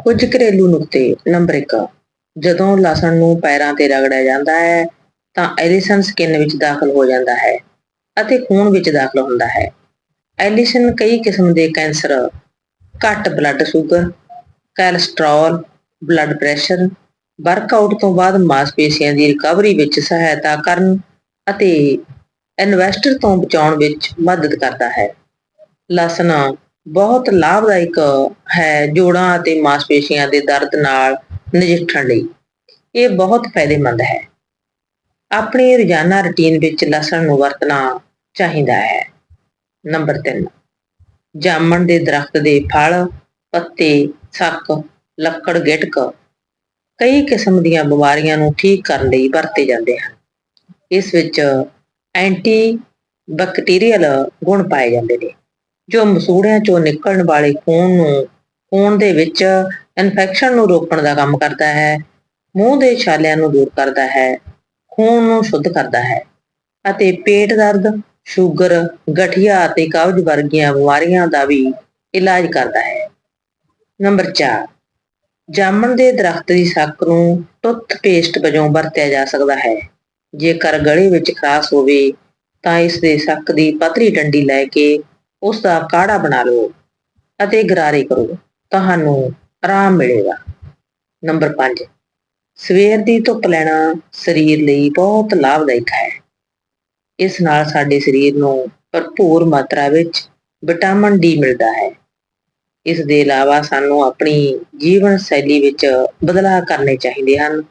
ਕੁਝ ਘਰੇਲੂ ਨੁਕਤੇ ਨੰਬਰ 1 ਜਦੋਂ ਲਸਣ ਨੂੰ ਪੈਰਾਂ ਤੇ ਰਗੜਿਆ ਜਾਂਦਾ ਹੈ, ਤਾਂ ਐਲਿਸਨ ਸਕਿਨ ਵਿੱਚ ਦਾਖਲ ਹੋ ਜਾਂਦਾ ਹੈ ਅਤੇ ਖੂਨ ਵਿੱਚ ਦਾਖਲ ਹੁੰਦਾ ਹੈ। ਐਲਿਸਨ ਕਈ ਕਿਸਮ ਦੇ ਕੈਂਸਰ, ਘੱਟ blood sugar cholesterol blood pressure workout ਤੋਂ ਬਾਅਦ ਮਾਸਪੇਸ਼ੀਆਂ ਦੀ ਰਿਕਵਰੀ ਵਿੱਚ ਸਹਾਇਤਾ ਕਰਨ ਅਤੇ ਇਨਵੈਸਟਰ ਤੋਂ ਬਚਾਉਣ ਵਿੱਚ ਮਦਦ ਕਰਦਾ ਹੈ। ਲਸਣ ਬਹੁਤ ਲਾਭਦਾਇਕ ਹੈ ਜੋੜਾਂ ਅਤੇ ਮਾਸਪੇਸ਼ੀਆਂ ਦੇ ਦਰਦ ਨਾਲ ਨਜਿੱਠਣ ਲਈ। ਇਹ ਬਹੁਤ ਫਾਇਦੇਮੰਦ ਹੈ। ਆਪਣੀ ਰੋਜ਼ਾਨਾ ਰੁਟੀਨ ਵਿੱਚ ਲਸਣ ਨੂੰ ਵਰਤਣਾ ਚਾਹੀਦਾ ਹੈ। ਨੰਬਰ 3 ਜਾਮਣ ਦੇ ਦਰਖਤ ਦੇ ਫਲ, ਪੱਤੇ, ਸੱਕ, ਲੱਕੜ, ਗਿਟਕ ਕਈ ਕਿਸਮ ਦੀਆਂ ਬਿਮਾਰੀਆਂ ਨੂੰ ਠੀਕ ਕਰਨ ਲਈ ਵਰਤੇ ਜਾਂਦੇ ਹਨ। ਇਸ ਵਿੱਚ ਐਂਟੀ ਬੈਕਟੀਰੀਅਲ ਗੁਣ ਪਾਏ ਜਾਂਦੇ ਨੇ। ਜੋ ਮਸੂੜਿਆਂ ਚੋਂ ਨਿਕਲਣ ਵਾਲੇ ਖੂਨ ਨੂੰ, ਖੂਨ ਦੇ ਵਿੱਚ ਇਨਫੈਕਸ਼ਨ ਨੂੰ ਰੋਕਣ ਦਾ ਕੰਮ ਕਰਦਾ ਹੈ, ਮੂੰਹ ਦੇ ਛਾਲਿਆਂ ਨੂੰ ਦੂਰ ਕਰਦਾ ਹੈ, ਖੂਨ ਨੂੰ ਸ਼ੁੱਧ ਕਰਦਾ ਹੈ ਅਤੇ ਪੇਟ ਦਰਦ, ਸ਼ੂਗਰ, ਗਠੀਆ ਅਤੇ ਕਬਜ਼ ਵਰਗੀਆਂ ਬਿਮਾਰੀਆਂ ਦਾ ਵੀ ਇਲਾਜ ਕਰਦਾ ਹੈ। ਨੰਬਰ 4 ਜਾਮਣ ਦੇ ਦਰਖਤ ਦੀ ਸੱਕ ਨੂੰ ਟੁੱਥ ਪੇਸਟ ਵਜੋਂ ਵਰਤਿਆ ਜਾ ਸਕਦਾ ਹੈ। ਜੇਕਰ ਗਲੇ ਵਿੱਚ ਖਾਸ ਹੋਵੇ, ਤਾਂ ਇਸ ਦੇ ਸੱਕ ਦੀ ਪਤਲੀ ਡੰਡੀ ਲੈ ਕੇ ਉਸ ਦਾ ਕਾੜਾ ਬਣਾ ਲਓ ਅਤੇ ਗਰਾਰੇ ਕਰੋ, ਤੁਹਾਨੂੰ ਆਰਾਮ ਮਿਲੇਗਾ। ਨੰਬਰ 5 ਸਵੇਰ ਦੀ ਧੁੱਪ ਲੈਣਾ ਸਰੀਰ ਲਈ ਬਹੁਤ ਲਾਭਦਾਇਕ ਹੈ। ਇਸ ਨਾਲ ਸਾਡੇ ਸਰੀਰ ਨੂੰ ਭਰਪੂਰ ਮਾਤਰਾ ਵਿੱਚ ਵਿਟਾਮਿਨ ਡੀ ਮਿਲਦਾ ਹੈ। ਇਸ ਦੇ ਇਲਾਵਾ ਸਾਨੂੰ ਆਪਣੀ ਜੀਵਨ ਸ਼ੈਲੀ ਵਿੱਚ ਬਦਲਾਅ ਕਰਨੇ ਚਾਹੀਦੇ ਹਨ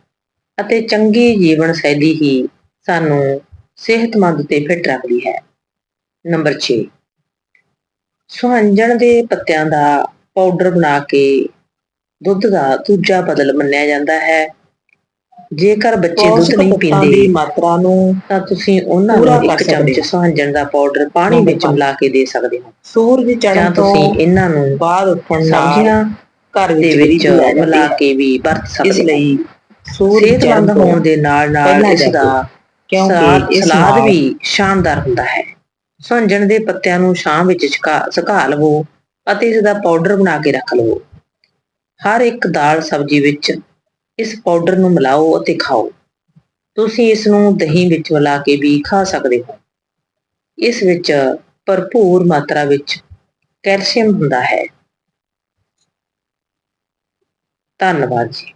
ਅਤੇ ਚੰਗੀ ਜੀਵਨ ਸ਼ੈਲੀ ਹੀ ਸਾਨੂੰ ਸਿਹਤਮੰਦ ਤੇ ਫਿੱਟ ਰੱਖਦੀ ਹੈ। ਨੰਬਰ 6 ਸੁਹੰਜਣ ਦੇ ਪੱਤਿਆਂ ਦਾ ਪਾਊਡਰ ਬਣਾ ਕੇ ਦੁੱਧ ਦਾ ਦੂਜਾ ਬਦਲ ਮੰਨਿਆ ਜਾਂਦਾ ਹੈ। ਜੇਕਰ ਬੱਚੇ ਦੁੱਧ ਨਹੀਂ ਪੀਂਦੇ ਮਾਤਰਾ ਨੂੰ ਤਾਂ ਤੁਸੀਂ ਉਹਨਾਂ ਨੂੰ ਇੱਕ ਚਮਚ ਸੁਹੰਜਣ ਦਾ ਪਾਊਡਰ ਪਾਣੀ ਵਿੱਚ ਮਿਲਾ ਕੇ ਦੇ ਸਕਦੇ ਹੋ। ਸੂਰਜ ਚੜ੍ਹਨ ਤੋਂ ਤੁਸੀਂ ਇਹਨਾਂ ਨੂੰ ਬਾਅਦ ਉੱਠਣ ਸਬਜ਼ੀਆਂ ਘਰ ਦੇ ਵਿੱਚ ਮਿਲਾ ਕੇ ਵੀ ਵਰਤ ਸਕਦੇ ਇਸ ਲਈ ਸਿਹਤਮੰਦ ਹੋਣ ਦੇ ਨਾਲ ਨਾਲ ਇਸ ਦਾ ਕਿਉਂਕਿ ਸਲਾਦ ਵੀ ਸ਼ਾਨਦਾਰ ਹੁੰਦਾ ਹੈ। ਸੰਜਣ ਦੇ ਪੱਤਿਆਂ ਨੂੰ ਛਾਂ ਵਿੱਚ ਸੁਕਾ- ਸੁਕਾ ਲਵੋ ਅਤੇ ਇਸ ਦਾ ਪਾਊਡਰ ਬਣਾ ਕੇ ਰੱਖ ਲਵੋ। ਹਰ ਇੱਕ ਦਾਲ ਸਬਜ਼ੀ ਵਿੱਚ ਇਸ ਪਾਊਡਰ ਨੂੰ ਮਿਲਾਓ ਅਤੇ ਖਾਓ। ਤੁਸੀਂ ਇਸ ਨੂੰ ਦਹੀਂ ਵਿੱਚ ਮਿਲਾ ਕੇ ਵੀ ਖਾ ਸਕਦੇ ਹੋ। ਇਸ ਵਿੱਚ ਭਰਪੂਰ ਮਾਤਰਾ ਵਿੱਚ ਕੈਲਸ਼ੀਅਮ ਹੁੰਦਾ ਹੈ। ਧੰਨਵਾਦ ਜੀ।